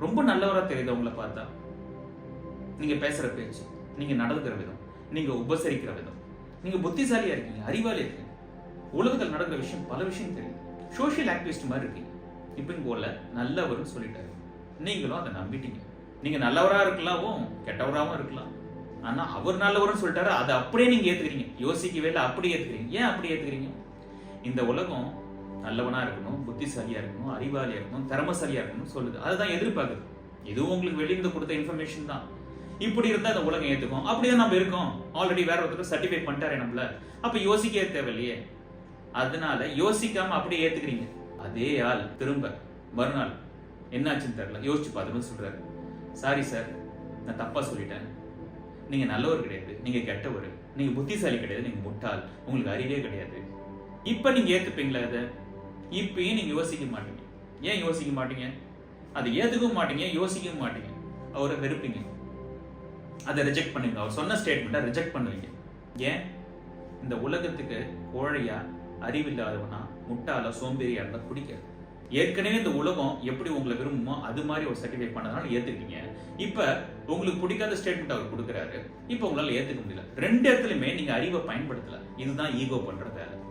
ரொம்ப நல்லவரா தெரியுது உங்களை பார்த்தா நீங்க பேசுற பேச்சு நீங்க நடந்துக்கிற விதம் நீங்க உபசரிக்கிற விதம் நீங்க புத்திசாலியா இருக்கீங்க அறிவாளி இருக்கீங்க. உலகத்தில் நடக்கிற விஷயம் பல விஷயம் தெரியும். சோஷியல் ஆக்டிவிஸ்ட் மாதிரி இருக்கீங்க. இப்படின்னு போல நல்லவர்னு சொல்லிட்டாரு. நீங்களும் அதை நம்பிட்டீங்க. நீங்க நல்லவரா இருக்கலாமும் கெட்டவராகவும் இருக்கலாம். ஆனா அவர் நல்லவர்னு சொல்லிட்டாரு அதை அப்படியே நீங்க ஏத்துக்கிறீங்க. யோசிக்கவே இல்லை அப்படியே ஏத்துக்கிறீங்க. ஏன் அப்படி ஏத்துக்கிறீங்க? இந்த உலகம் நல்லவனாக இருக்கணும் புத்திசாலியாக இருக்கணும் அறிவாளியாக இருக்கணும் திறமசாலியாக இருக்கணும் சொல்லுது. அதுதான் எதிர்பார்க்குது. இதுவும் உங்களுக்கு வெளியிருந்து கொடுத்த இன்ஃபர்மேஷன் தான். இப்படி இருந்தால் இந்த உலகம் ஏற்றுக்கும் அப்படிதான் நம்ம இருக்கோம். ஆல்ரெடி வேற ஒருத்தர் சர்டிஃபை பண்ணிட்டாரு நம்மள. அப்போ யோசிக்கவே தேவையில்லையே. அதனால யோசிக்காம அப்படியே ஏற்றுக்கிறீங்க அதே ஆள் திரும்ப மறுநாள் என்னாச்சுன்னு தெரியல. யோசிச்சு பார்த்துன்னு சொல்கிறாரு சாரி சார் நான் தப்பாக சொல்லிட்டேன். நீங்கள் நல்லவர் கிடையாது. நீங்கள் கெட்டவர். நீங்கள் புத்திசாலி கிடையாது. நீங்கள் முட்டாள். உங்களுக்கு அறிவே கிடையாது. இப்போ நீங்கள் ஏற்றுப்பீங்களா இதை? இப்பயும் நீங்க யோசிக்க மாட்டீங்க. ஏன் யோசிக்க மாட்டீங்க? அதை ஏற்றுக்கவும் மாட்டீங்க யோசிக்கவும் மாட்டீங்க. அவரை வெறுப்பீங்க. அதை ரிஜெக்ட் பண்ணுவீங்க அவர் சொன்ன ஸ்டேட்மெண்ட்டை ரிஜெக்ட் பண்ணுவீங்க. ஏன்? இந்த உலகத்துக்கு கோழையா அறிவில்லாதவனா முட்டால சோம்பேறியா இருந்தால் பிடிக்காது. ஏற்கனவே இந்த உலகம் எப்படி உங்களை விரும்புமோ அது மாதிரி ஒரு சர்டிஃபை பண்ணதுனால ஏத்துக்கிட்டீங்க. இப்ப உங்களுக்கு பிடிக்காத ஸ்டேட்மெண்ட் அவர் கொடுக்குறாரு. இப்ப உங்களால ஏத்துக்க முடியல. ரெண்டு இடத்துலயுமே நீங்க அறிவை பயன்படுத்தல. இதுதான் ஈகோ பண்ற வேலை.